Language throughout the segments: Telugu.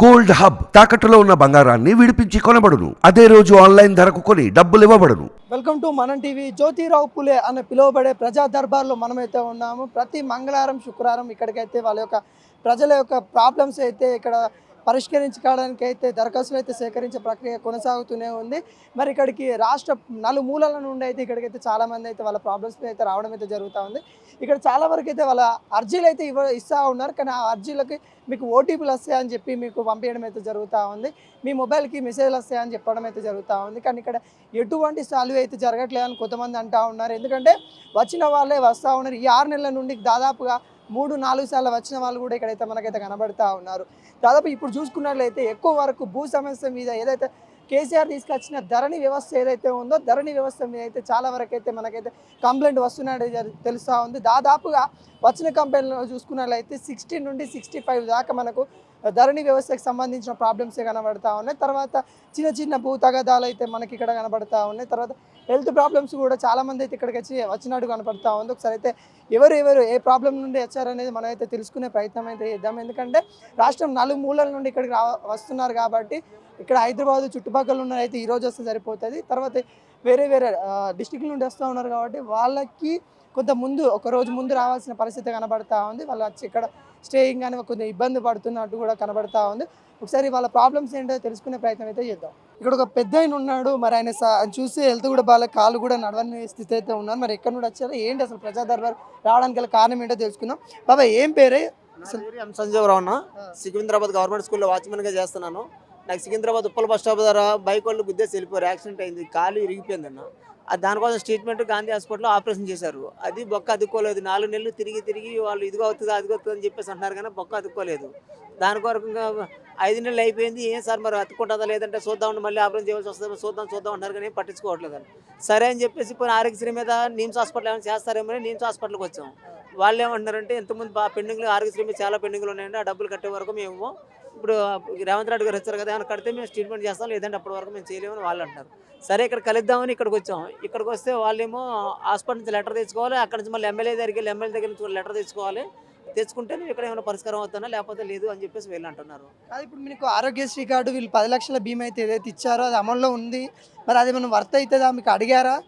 గోల్డ్ హబ్ తాకట్టులో ఉన్న బంగారాన్ని విడిపించి కొనబడును. అదే రోజు ఆన్లైన్ ధరకు కొని డబ్బులు ఇవ్వబడును. Welcome to Manam TV Jyotirao Phule అని పిలువబడే ప్రజా దర్బార్లో మనమైతే ఉన్నాము. ప్రతి మంగళవారం శుక్రవారం ఇక్కడికైతే వాళ్ళ యొక్క ప్రజల యొక్క ప్రాబ్లమ్స్ అయితే ఇక్కడ పరిష్కరించుకోవడానికి అయితే దరఖాస్తులు అయితే సేకరించే ప్రక్రియ కొనసాగుతూనే ఉంది. మరి ఇక్కడికి రాష్ట్ర నలుమూలల నుండి అయితే ఇక్కడికైతే చాలామంది అయితే వాళ్ళ ప్రాబ్లమ్స్ అయితే రావడం అయితే జరుగుతూ ఉంది. ఇక్కడ చాలా వరకు అయితే వాళ్ళ అర్జీలు అయితే ఇవ్వ ఇస్తూ ఉన్నారు. కానీ ఆ అర్జీలకి మీకు ఓటీపీలు వస్తాయని చెప్పి మీకు పంపించడం అయితే జరుగుతూ ఉంది. మీ మొబైల్కి మెసేజ్లు వస్తాయని చెప్పడం అయితే జరుగుతూ ఉంది. కానీ ఇక్కడ ఎటువంటి సాల్వ్ అయితే జరగట్లేదని కొంతమంది అంటూ ఉన్నారు. ఎందుకంటే వచ్చిన వాళ్ళే వస్తూ ఉన్నారు. ఈ ఆరు నెలల నుండి దాదాపుగా మూడు నాలుగు సార్లు వచ్చిన వాళ్ళు కూడా ఇక్కడైతే మనకైతే కనబడతా ఉన్నారు. దాదాపు ఇప్పుడు చూసుకున్నట్లయితే ఎక్కువ వరకు భూ సమస్య మీద ఏదైతే కేసీఆర్ తీసుకొచ్చిన ధరణి వ్యవస్థ ఏదైతే ఉందో ధరణి వ్యవస్థ మీద అయితే చాలా వరకు అయితే మనకైతే కంప్లైంట్ వస్తున్నట్టు తెలుస్తూ ఉంది. దాదాపుగా వచ్చిన కంపెనీలో చూసుకున్నట్లయితే సిక్స్టీ నుండి సిక్స్టీ ఫైవ్ దాకా మనకు ధరణి వ్యవస్థకు సంబంధించిన ప్రాబ్లమ్సే కనబడతా ఉన్నాయి. తర్వాత చిన్న చిన్న భూ తగదాలు అయితే మనకి ఇక్కడ కనబడతా ఉన్నాయి. తర్వాత హెల్త్ ప్రాబ్లమ్స్ కూడా చాలామంది అయితే ఇక్కడికి వచ్చి వచ్చినట్టు కనపడతా ఉంది. ఒకసారి అయితే ఎవరు ఎవరు ఏ ప్రాబ్లం నుండి వచ్చారనేది మనం అయితే తెలుసుకునే ప్రయత్నం అయితే చేద్దాం. ఎందుకంటే రాష్ట్రం నాలుగు మూలల నుండి ఇక్కడికి రా వస్తున్నారు కాబట్టి ఇక్కడ హైదరాబాద్ చుట్టుపక్కల ఉన్న అయితే ఈరోజు వస్తే సరిపోతుంది. తర్వాత వేరే వేరే డిస్టిక్ నుండి వస్తూ ఉన్నారు కాబట్టి వాళ్ళకి కొంత ముందు ఒక రోజు ముందు రావాల్సిన పరిస్థితి కనబడతా ఉంది. వాళ్ళు వచ్చి ఇక్కడ స్టేయింగ్ కానీ కొంచెం ఇబ్బంది పడుతున్నట్టు కూడా కనబడతా ఉంది. ఒకసారి వాళ్ళ ప్రాబ్లమ్స్ ఏంటో తెలుసుకునే ప్రయత్నం అయితే చేద్దాం. ఇక్కడ ఒక పెద్ద ఆయన ఉన్నాడు. మరి ఆయన చూసి హెల్త్ కూడా బాగా కాలు కూడా నడవని స్థితి అయితే ఉన్నారు మరి ఎక్కడ నుండి వచ్చారో? ఏంటి అసలు ప్రజా దర్బార్ రావడానికి గల కారణం ఏంటో తెలుసుకుందాం. బాబా ఏం పేరే? సంజీవరావు అన్న. సికింద్రాబాద్ గవర్నమెంట్ స్కూల్లో వాచ్మెన్గా చేస్తున్నాను. నాకు సికింద్రాబాద్ ఉప్పల బస్ స్టాప్ దగ్గర బైక్ వాళ్ళు గుద్దేసి వెళ్ళిపోయారు. యాక్సిడెంట్ అయింది. కాలు ఇరిగిపోయింది అన్న. అది దానికోసం ట్రీట్మెంట్ గాంధీ హాస్పిటల్లో ఆపరేషన్ చేశారు. అది బొక్క అదుక్కోలేదు నాలుగు నెలలు తిరిగి తిరిగి వాళ్ళు ఇదిగో అవుతుంది అదిగో అవుతుంది అని చెప్పేసి అంటున్నారు కానీ బొక్క అదుక్కోలేదు దాని కొరకు ఐదు నెలలు అయిపోయింది. ఏం సార్ మరి అతుక్కుంటుందా లేదంటే చూద్దాం మళ్ళీ ఆపరేషన్ చేయవలసి వస్తుందో చూద్దాం చూద్దాం అంటారు కానీ పట్టించుకోవట్లేదు అని. సరే అని చెప్పేసి పోయిన ఆరోగ్యశ్రీ మీద నిమ్స్ హాస్పిటల్ ఏమైనా చేస్తారేమో అని నిమ్స్ హాస్పిటల్కి వచ్చాం. వాళ్ళు ఏమంటున్నారంటే ఎంతమంది పెండింగ్లు ఆరోగ్యశ్రీ మీద చాలా పెండింగ్లు ఉన్నాయండి. ఆ డబ్బులు కట్టే వరకు మేము ఇప్పుడు రేవంత్ రెడ్డి గారు వచ్చారు కదా ఏమైనా కడితే మేము ట్రీట్మెంట్ చేస్తాం లేదంటే అప్పటి వరకు మేము చేయలేమని వాళ్ళు అంటారు సరే ఇక్కడ కలుద్దామని ఇక్కడికి వచ్చాం. ఇక్కడికి వస్తే వాళ్ళేమో హాస్పిటల్ నుంచి లెటర్ తెచ్చుకోవాలి అక్కడ నుంచి మళ్ళీ ఎమ్మెల్యే దగ్గరికి వెళ్ళి ఎమ్మెల్యే దగ్గర నుంచి లెటర్ తెచ్చుకోవాలి. తెచ్చుకుంటే మేము ఇక్కడ ఏమైనా పరిష్కారం అవుతానా లేకపోతే లేదు అని చెప్పేసి వీళ్ళు అంటున్నారు. అది ఇప్పుడు మీకు ఆరోగ్యశ్రీ కార్డు వీళ్ళు పది లక్షల బీమా అయితే ఏదైతే ఇచ్చారో అది అమల్లో ఉంది. మరి అది మనం వర్త్ అవుతుందా? మీకు అడిగారా?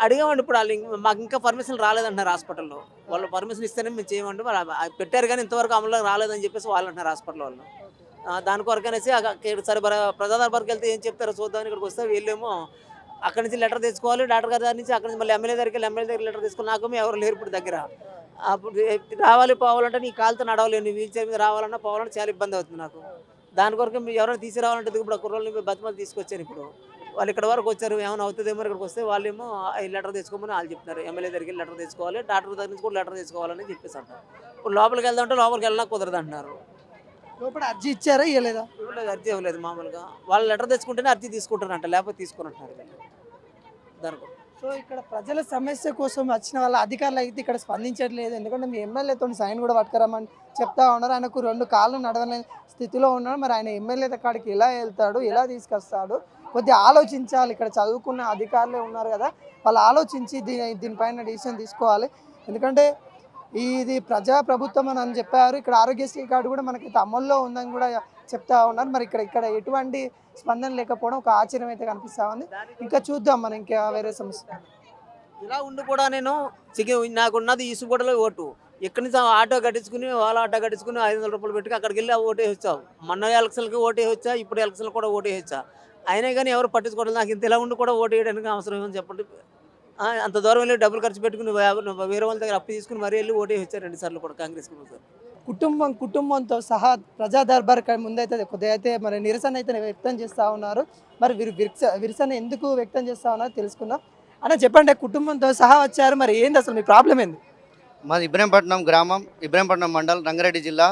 అడిగామండి ఇప్పుడు వాళ్ళు ఇంక- మాకు ఇంకా పర్మిషన్ రాలేదంటున్నారు హాస్పిటల్లో. వాళ్ళు పర్మిషన్ ఇస్తేనే మేము చేయమంటే వాళ్ళు ఆ- పెట్టారు కానీ ఇంతవరకు అమలు రాలేదని చెప్పేసి వాళ్ళు అంటున్నారు హాస్పిటల్ వాళ్ళు. దాని కొరకు అనేసి అక్క- ఇక్కడ సరే వెళ్తే ఏం చెప్తారో చూద్దామని ఇక్కడికి వస్తే వీళ్ళేమో అక్కడి నుంచి లెటర్ తెచ్చుకోవాలి. డాక్టర్ గారి దగ్గర నుంచి అక్కడి నుంచి మళ్ళీ ఎమ్మెల్యే దగ్గరికి వెళ్ళి ఎమ్మెల్యే దగ్గర లెటర్ తీసుకుని నాకు ఎవరు లేరు ఇప్పుడు దగ్గర. అప్పుడు రావాలి పోవాలంటే నీ కాలుతో నడవలేను వీల్ చైర్ మీద రావాలన్నా పోవాలంటే చాలా ఇబ్బంది అవుతుంది నాకు. దాని కొరకు మీరు ఎవరైనా తీసుకురావాలంటే ఇప్పుడు ఆ కుర్రోళ్ళని బతిమలు తీసుకొచ్చాను ఇప్పుడు? వాళ్ళు ఇక్కడ వరకు వచ్చారు ఏమైనా అవుతుందేమో ఇక్కడికి వస్తే వాళ్ళేమో ఈ లెటర్ తెచ్చుకోమని వాళ్ళు చెప్తున్నారు. ఎమ్మెల్యే దగ్గరికి లెటర్ తెచ్చుకోవాలి డాక్టర్ దగ్గర నుంచి కూడా లెటర్ తెచ్చుకోవాలని చెప్పేసి అంటారు ఇప్పుడు లోపలికి వెళ్దామంటే లోపలికి వెళ్ళినా కుదరదు అంటున్నారు. లోపల అర్జీ ఇచ్చారా ఇవ్వలేదా ఇవ్వలేదు అర్జీ ఇవ్వలేదు మామూలుగా. వాళ్ళు లెటర్ తెచ్చుకుంటేనే అర్జీ తీసుకుంటారంట లేకపోతే తీసుకున్నట్టున్నారు. దానికి సో ఇక్కడ ప్రజల సమస్య కోసం వచ్చిన వాళ్ళ అధికారులు అయితే ఇక్కడ స్పందించట్లేదు. ఎందుకంటే మీ ఎమ్మెల్యేతో సైన్ కూడా పట్టుకురమ్మని చెప్తా ఉన్నారు. ఆయనకు రెండు కాళ్ళు నడవలేని స్థితిలో ఉన్నాడు మరి ఆయన ఎమ్మెల్యే కాడికి ఎలా వెళ్తాడు ఎలా తీసుకొస్తాడు? కొద్దిగా ఆలోచించాలి. ఇక్కడ చదువుకున్న అధికారులే ఉన్నారు కదా. వాళ్ళు ఆలోచించి దీని దీనిపైన డిసిషన్ తీసుకోవాలి. ఎందుకంటే ఇది ప్రజా ప్రభుత్వం అని అని చెప్పారు. ఇక్కడ ఆరోగ్యశ్రీ కార్డు కూడా మనకి అమల్లో ఉందని కూడా చెప్తా ఉన్నారు. మరి ఇక్కడ ఇక్కడ ఎటువంటి స్పందన లేకపోవడం ఒక ఆశ్చర్యం అయితే కనిపిస్తా ఉంది. ఇంకా చూద్దాం మనం ఇంకా వేరే సమస్య. ఇలా ఉండి కూడా నేను నాకున్నది ఈసుగూడలో ఓటు. ఇక్కడి నుంచి ఆటో కట్టించుకుని వాళ్ళ ఆటో కట్టించుకుని ఐదు వందల రూపాయలు పెట్టుకుని అక్కడికి వెళ్ళి ఓటే వచ్చావు మొన్న ఎలక్షన్కి ఓటే వచ్చా ఇప్పుడు ఎలక్షన్లు కూడా ఓటే వచ్చా అయినా కానీ ఎవరు పట్టించుకోవడం నాకు ఇంత ఇలా ఉండి కూడా ఓటు వేయడానికి అవసరం ఏమని చెప్పండి. అంత దూరం వెళ్ళి డబ్బులు ఖర్చు పెట్టుకుని వేరే వాళ్ళ దగ్గర అప్పు తీసుకుని మరీ వెళ్ళి ఓటే వచ్చారు రెండు సార్లు కూడా కాంగ్రెస్ సార్. కుటుంబం కుటుంబంతో సహా ప్రజా దర్బార్ క- ముందైతే కొద్దిగా అయితే మరి నిరసన అయితే వ్యక్తం చేస్తూ ఉన్నారు. మరి వీరు విరస విరసన ఎందుకు వ్యక్తం చేస్తూ ఉన్నారో తెలుసుకుందాం. అన్న చెప్పండి కుటుంబంతో సహా వచ్చారు. మరి ఏంది అసలు మీ ప్రాబ్లం ఏంది? మాది ఇబ్రహీంపట్నం గ్రామం ఇబ్రహీంపట్నం మండల్ రంగారెడ్డి జిల్లా.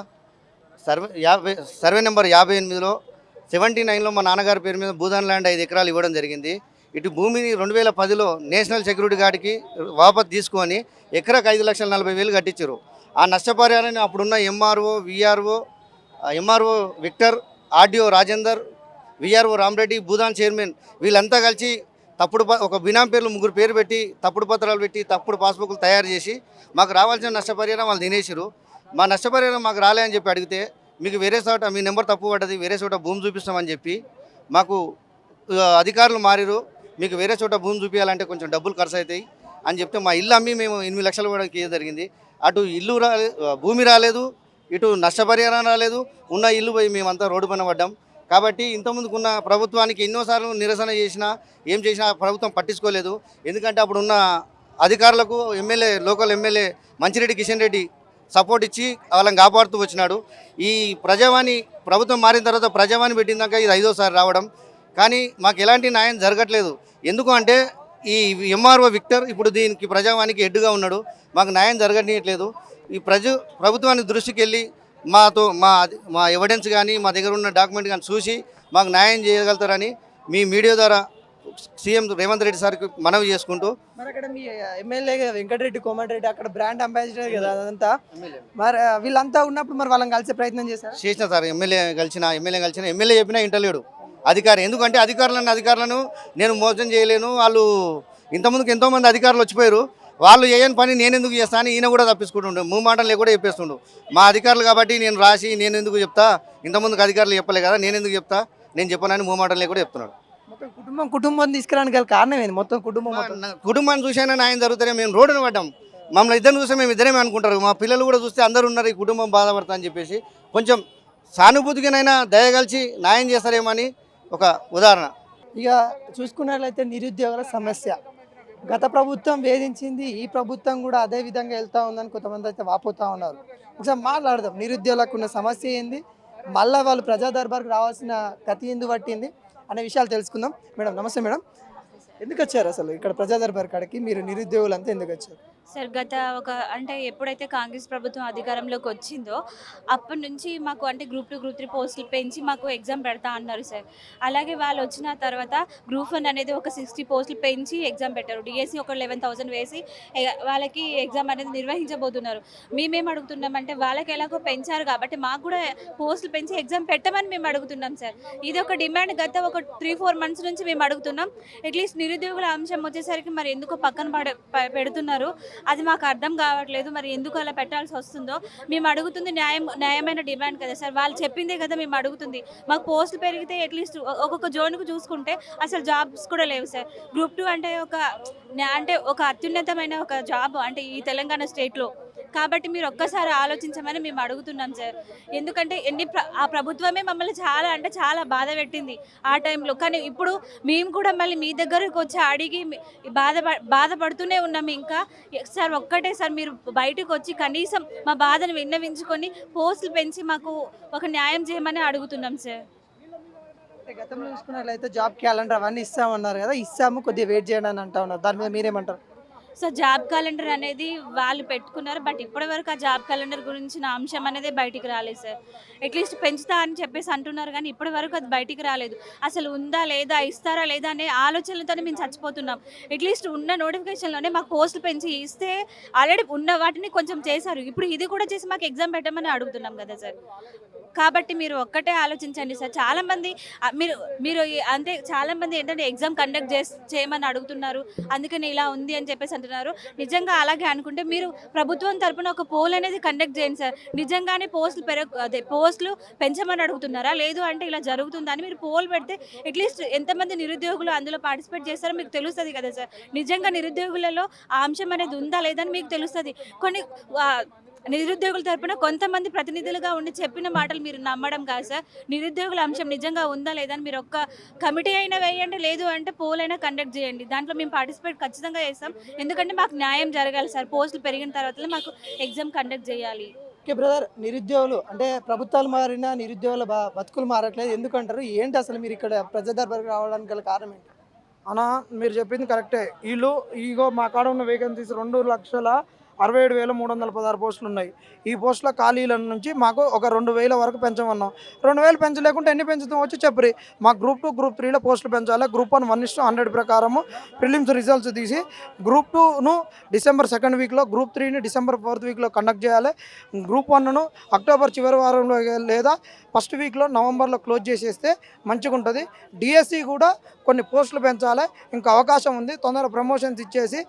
సర్వే యాభై సర్వే నెంబర్ యాభై ఎనిమిదిలో సెవెంటీ నైన్లో మా నాన్నగారి పేరు మీద భూదాన్ ల్యాండ్ ఐదు ఎకరాలు ఇవ్వడం జరిగింది. ఇటు భూమిని రెండు వేల పదిలో నేషనల్ సెక్యూరిటీ గార్డ్కి వాపస్ తీసుకొని ఎకరాకు ఐదు లక్షల నలభై వేలు కట్టించారు ఆ నష్టపరిహారాన్ని అప్పుడున్న MRO VRO MRO Victor RDO Rajender VRO Ramareddy Bhoodan chairman వీళ్ళంతా కలిసి తప్పుడు ప- ఒక బినాం పేర్లు ముగ్గురు పేరు పెట్టి తప్పుడు పత్రాలు పెట్టి తప్పుడు పాస్బుక్లు తయారు చేసి మాకు రావాల్సిన నష్టపరిహారం వాళ్ళు తినేసిరు మా నష్టపరిహారం మాకు రాలే అని చెప్పి అడిగితే మీకు వేరే చోట మీ నెంబర్ తప్పు పడ్డది వేరే చోట భూమి చూపిస్తామని చెప్పి మాకు అధికారులు మారిరు మీకు వేరే చోట భూమి చూపించాలంటే కొంచెం డబ్బులు ఖర్చు అవుతాయి అని చెప్తే మా ఇల్లు అమ్మి మేము ఎనిమిది లక్షలు కూడా కేసు జరిగింది? అటు ఇల్లు రాలే భూమి రాలేదు ఇటు నష్టపరిహారం రాలేదు ఉన్న ఇల్లు పోయి మేమంతా రోడ్డు పైన పడ్డాం. కాబట్టి ఇంతకుముందుకున్న ప్రభుత్వానికి ఎన్నోసార్లు నిరసన చేసినా ఏం చేసినా ప్రభుత్వం పట్టించుకోలేదు. ఎందుకంటే అప్పుడు ఉన్న అధికారులకు MLA local MLA Manchireddy Kishan Reddy support ఇచ్చి వాళ్ళని కాపాడుతూ వచ్చినాడు. ఈ ప్రజావాణి ప్రభుత్వం మారిన తర్వాత ప్రజావాణి పెట్టిందాక ఇది ఐదోసారి రావడం. కానీ మాకు ఎలాంటి న్యాయం జరగట్లేదు. ఎందుకు అంటే ఈ ఎంఆర్ఓ విక్టర్ ఇప్పుడు దీనికి ప్రజావానికి హెడ్గా ఉన్నాడు. మాకు న్యాయం జరగట్లేదు. ఈ ప్రజ ప్రభుత్వాన్ని దృష్టికి వెళ్ళి మాతో మా మా ఎవిడెన్స్ కానీ మా దగ్గర ఉన్న డాక్యుమెంట్ కానీ చూసి మాకు న్యాయం చేయగలుగుతారని మీ మీడియా ద్వారా సీఎం రేవంత్ రెడ్డి సార్కి మనవి చేసుకుంటూ మరి అక్కడ మీ ఎమ్మెల్యే వెంకటరెడ్డి కోమటిరెడ్డి అక్కడ బ్రాండ్ అంబాసిడర్ కదా అదంతా. మరి వీళ్ళంతా ఉన్నప్పుడు మరి వాళ్ళని కలిసే ప్రయత్నం చేశారు? చేసిన సార్ ఎమ్మెల్యే కలిసిన ఎమ్మెల్యే కలిసిన ఎమ్మెల్యే చెప్పినా ఇంటలేడు. అధికారి ఎందుకంటే అధికారులను అధికారులను నేను మోసం చేయలేను. వాళ్ళు ఇంతకుముందుకు ఎంతోమంది అధికారులు వచ్చిపోయారు. వాళ్ళు చేయని పని నేను ఎందుకు చేస్తాను ఈయన కూడా తప్పించుకుంటుండు. మూ మాటలు కూడా చెప్పేస్తుండు. మా అధికారులు కాబట్టి నేను రాసి నేను ఎందుకు చెప్తా? ఇంతకుముందుకు అధికారులు చెప్పలే కదా నేను ఎందుకు చెప్తా? నేను చెప్పనని మూ మాటలు కూడా చెప్తున్నాడు. మొత్తం కుటుంబం కుటుంబం తీసుకురానికి గల కారణం ఏంది? మొత్తం కుటుంబం కుటుంబాన్ని చూసైనా న్యాయం జరుగుతానే మేము రోడ్డున పడ్డాం. మమ్మల్ని ఇద్దరు చూస్తే మేము ఇద్దరేమే అనుకుంటారు. మా పిల్లలు కూడా చూస్తే అందరూ ఉన్నారు ఈ కుటుంబం బాధపడతా అని చెప్పేసి. కొంచెం సానుభూతిగానైనా దయగలిచి న్యాయం చేస్తారేమో అని ఒక ఉదాహరణ. ఇక చూసుకున్నట్లయితే నిరుద్యోగుల సమస్య. గత ప్రభుత్వం వేధించింది ఈ ప్రభుత్వం కూడా అదే విధంగా వెళ్తా ఉందని కొంతమంది అయితే వాపోతూ ఉన్నారు. ఒకసారి మాట్లాడదాం నిరుద్యోగులకు ఉన్న సమస్య ఏంది? మళ్ళీ వాళ్ళు ప్రజా దర్బార్కి రావాల్సిన గతి ఎందు పట్టింది? అనే విషయాలు తెలుసుకుందాం. మేడం నమస్తే మేడం. ఎందుకు వచ్చారు అసలు ఇక్కడ ప్రజా దర్బార్ కాడికి? మీరు నిరుద్యోగులు అంతా ఎందుకు వచ్చారు? సార్ గత ఒక అంటే ఎప్పుడైతే కాంగ్రెస్ ప్రభుత్వం అధికారంలోకి వచ్చిందో అప్పటి నుంచి మాకు అంటే గ్రూప్ టూ గ్రూప్ త్రీ పోస్టులు పెంచి మాకు ఎగ్జామ్ పెడతా అన్నారు సార్. అలాగే వాళ్ళు వచ్చిన తర్వాత గ్రూప్ వన్ అనేది ఒక సిక్స్టీ పోస్టులు పెంచి ఎగ్జామ్ పెట్టారు. డిఎస్సి ఒక లెవెన్ థౌసండ్ వేసి వాళ్ళకి ఎగ్జామ్ అనేది నిర్వహించబోతున్నారు. మేమేం అడుగుతున్నామంటే వాళ్ళకి ఎలాగో పెంచారు కాబట్టి మాకు కూడా పోస్టులు పెంచి ఎగ్జామ్ పెట్టమని మేము అడుగుతున్నాం సార్. ఇది ఒక డిమాండ్ గత ఒక త్రీ ఫోర్ మంత్స్ నుంచి మేము అడుగుతున్నాం. అట్లీస్ట్ నిరుద్యోగుల అంశం వచ్చేసరికి మరి ఎందుకో పక్కన పడ పెడుతున్నారు? అది మాకు అర్థం కావట్లేదు. మరి ఎందుకు అలా పెట్టాల్సి వస్తుందో? మేము అడుగుతుంది న్యాయం న్యాయమైన డిమాండ్ కదా సార్. వాళ్ళు చెప్పిందే కదా మేము అడుగుతుంది. మాకు పోస్టులు పెరిగితే అట్లీస్ట్ ఒక్కొక్క జోన్కు చూసుకుంటే అసలు జాబ్స్ కూడా లేవు సార్. గ్రూప్ టూ అంటే ఒక అంటే ఒక అత్యున్నతమైన ఒక జాబ్ అంటే ఈ తెలంగాణ స్టేట్లో. కాబట్టి మీరు ఒక్కసారి ఆలోచించమని మేము అడుగుతున్నాం సార్. ఎందుకంటే ఎన్ని ఆ ప్రభుత్వమే మమ్మల్ని చాలా అంటే చాలా బాధ పెట్టింది ఆ టైంలో. కానీ ఇప్పుడు మేము కూడా మళ్ళీ మీ దగ్గరకు వచ్చి అడిగి బాధ బాధపడుతూనే ఉన్నాం ఇంకా. సార్ ఒక్కటే సార్ మీరు బయటకు వచ్చి కనీసం మా బాధను విన్నవించుకొని పోస్టులు పెంచి మాకు ఒక న్యాయం చేయమని అడుగుతున్నాం సార్. గతంలో చూసుకున్నట్లయితే జాబ్ క్యాలెండర్ అవన్నీ ఇస్తామన్నారు కదా ఇస్తాము కొద్దిగా వెయిట్ చేయండి అని అంటా ఉన్నారు. దాని మీద మీరేమంటారు? సో జాబ్ క్యాలెండర్ అనేది వాళ్ళు పెట్టుకున్నారు. బట్ ఇప్పటివరకు ఆ జాబ్ క్యాలెండర్ గురించిన అంశం అనేది బయటికి రాలేదు సార్. అట్లీస్ట్ పెంచుతా అని చెప్పేసి అంటున్నారు కానీ ఇప్పటి వరకు అది బయటికి రాలేదు. అసలు ఉందా లేదా ఇస్తారా లేదా అనే ఆలోచనలతోనే మేము చచ్చిపోతున్నాం. అట్లీస్ట్ ఉన్న నోటిఫికేషన్లోనే మాకు పోస్టులు పెంచి ఇస్తే ఆల్రెడీ ఉన్న వాటిని కొంచెం చేశారు. ఇప్పుడు ఇది కూడా చేసి మాకు ఎగ్జామ్ పెట్టమని అడుగుతున్నాం కదా సార్. కాబట్టి మీరు ఒక్కటే ఆలోచించండి సార్. చాలామంది మీరు మీరు అంటే చాలామంది ఏంటంటే ఎగ్జామ్ కండక్ట్ చేసి చేయమని అడుగుతున్నారు. అందుకని ఇలా ఉంది అని చెప్పేసి అంటున్నారు. నిజంగా అలాగే అనుకుంటే మీరు ప్రభుత్వం తరపున ఒక పోల్ అనేది కండక్ట్ చేయండి సార్. నిజంగానే పోస్టులు పెరగ అదే పోస్టులు పెంచమని అడుగుతున్నారా? లేదు అంటే ఇలా జరుగుతుందని మీరు పోల్ పెడితే అట్లీస్ట్ ఎంతమంది నిరుద్యోగులు అందులో పార్టిసిపేట్ చేస్తారో మీకు తెలుస్తుంది కదా సార్. నిజంగా నిరుద్యోగులలో ఆ అంశం అనేది ఉందా లేదని మీకు తెలుస్తుంది. కొన్ని నిరుద్యోగుల తరపున కొంతమంది ప్రతినిధులుగా ఉండి చెప్పిన మాటలు మీరు నమ్మడం కాదు సార్. నిరుద్యోగుల అంశం నిజంగా ఉందా లేదా అని మీరు ఒక్క కమిటీ అయినా వేయండి లేదు అంటే పోల్ అయినా కండక్ట్ చేయండి. దాంట్లో మేము పార్టిసిపేట్ ఖచ్చితంగా చేస్తాం. ఎందుకంటే మాకు న్యాయం జరగాలి సార్. పోస్టులు పెరిగిన తర్వాత మాకు ఎగ్జామ్ కండక్ట్ చేయాలి. ఓకే బ్రదర్ నిరుద్యోగులు అంటే ప్రభుత్వాలు మారినా నిరుద్యోగుల బ- బతుకులు మారట్లేదు. ఎందుకంటారు? ఏంటి అసలు మీరు ఇక్కడ ప్రజా దర్బార్కి రావడానికి గల కారణం ఏంటి? అన్న మీరు చెప్పింది కరెక్టే వీళ్ళు ఈగో మా కాడ ఉన్న వేకెన్సీస్ రెండు లక్షల అరవై ఏడు వేల మూడు వందల పదహారు పోస్టులు ఉన్నాయి ఈ పోస్టుల ఖాళీల నుంచి మాకు ఒక రెండు వేల వరకు పెంచమన్నాం. రెండు వేలు పెంచలేకుంటే ఎన్ని పెంచుతాం? వచ్చి చెప్పరి. మా గ్రూప్ టూ గ్రూప్ త్రీలో పోస్టులు పెంచాలి? Group one one is to hundred ప్రకారము ప్రిలిమ్స్ రిజల్ట్స్ తీసి గ్రూప్ టూను డిసెంబర్ సెకండ్ వీక్లో గ్రూప్ త్రీని డిసెంబర్ ఫోర్త్ వీక్లో కండక్ట్ చేయాలి. గ్రూప్ వన్ను అక్టోబర్ చివరి వారంలో లేదా ఫస్ట్ వీక్లో నవంబర్లో క్లోజ్ చేసేస్తే మంచిగా ఉంటుంది డిఎస్సి కూడా కొన్ని పోస్టులు పెంచాలి. ఇంకా అవకాశం ఉంది. తొందరగా ప్రమోషన్స్ ఇచ్చేసి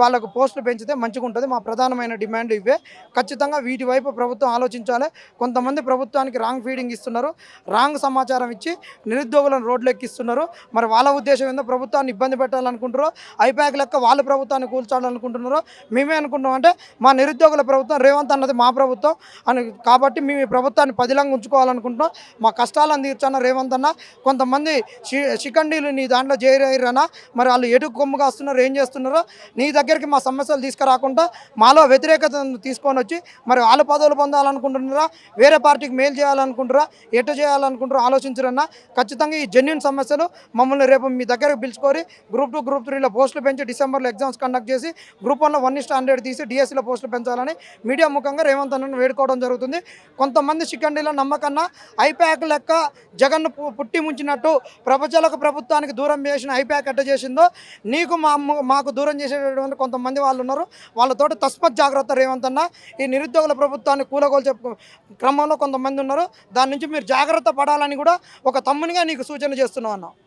వాళ్ళకు పోస్టులు పెంచితే మంచిగా ఉంటుంది మా ప్రధానమైన డిమాండ్ ఇవే. ఖచ్చితంగా వీటి వైపు ప్రభుత్వం ఆలోచించాలి. కొంతమంది ప్రభుత్వానికి రాంగ్ ఫీడింగ్ ఇస్తున్నారు. రాంగ్ సమాచారం ఇచ్చి నిరుద్యోగులను రోడ్లెక్కిస్తున్నారు. మరి వాళ్ళ ఉద్దేశం ఏందో ప్రభుత్వాన్ని ఇబ్బంది పెట్టాలనుకుంటారో ఐపాక్ లెక్క వాళ్ళ ప్రభుత్వాన్ని కూల్చాలనుకుంటున్నారో. మేమే అనుకుంటున్నాం అంటే మా నిరుద్యోగుల ప్రభుత్వం రేవంత్ అన్నది మా ప్రభుత్వం అని కాబట్టి మేము ఈ ప్రభుత్వాన్ని పదిలంగా ఉంచుకోవాలనుకుంటున్నాం. మా కష్టాలను తీర్చాన రేవంత్ అన్న కొంతమంది షి- నీ దాంట్లో చేరారన్నా మరి వాళ్ళు ఎటు కొమ్ముగా వస్తున్నారు? ఏం చేస్తున్నారో? నీ దగ్గరికి మా సమస్యలు తీసుకురాకుండా మాలో వ్యతిరేకతను తీసుకొని వచ్చి మరి వాళ్ళ పదవులు పొందాలనుకుంటున్నారా? వేరే పార్టీకి మేలు చేయాలనుకుంటారా ఎట్ట చేయాలనుకుంటారో ఆలోచించరన్నా? ఖచ్చితంగా ఈ జెన్యున్ సమస్యలు మమ్మల్ని రేపు మీ దగ్గరకు పిలుచుకొని గ్రూప్ టూ గ్రూప్ త్రీలో పోస్టులు పెంచి డిసెంబర్లో ఎగ్జామ్స్ కండక్ట్ చేసి గ్రూప్ వన్లో వన్ ఇస్ట్ హండ్రెడ్ తీసి డిఎస్సీలో పోస్టులు పెంచాలని మీడియా ముఖంగా రేవంత్ అన్నను వేడుకోవడం జరుగుతుంది. కొంతమంది శిఖండిలో నమ్మకన్నా ఐప్యాక్ లెక్క జగన్ను పుట్టి ముంచినట్టు ప్రపంచాలకు ప్రభుత్వానికి దూరం చేసిన ఐప్యాక్ ఎట్ట చేసిందో నీకు మా మాకు దూరం చేసేటటువంటి కొంతమంది వాళ్ళు ఉన్నారు. వాళ్ళతోటి తస్మత్ జాగ్రత్త రేవంత్ అన్న. ఈ నిరుద్యోగుల ప్రభుత్వాన్ని కూలగోల్చే క్రమంలో కొంతమంది ఉన్నారు. దాని నుంచి మీరు జాగ్రత్త పడాలని కూడా ఒక తమ్మునిగా నీకు సూచన చేస్తున్నావు అన్న.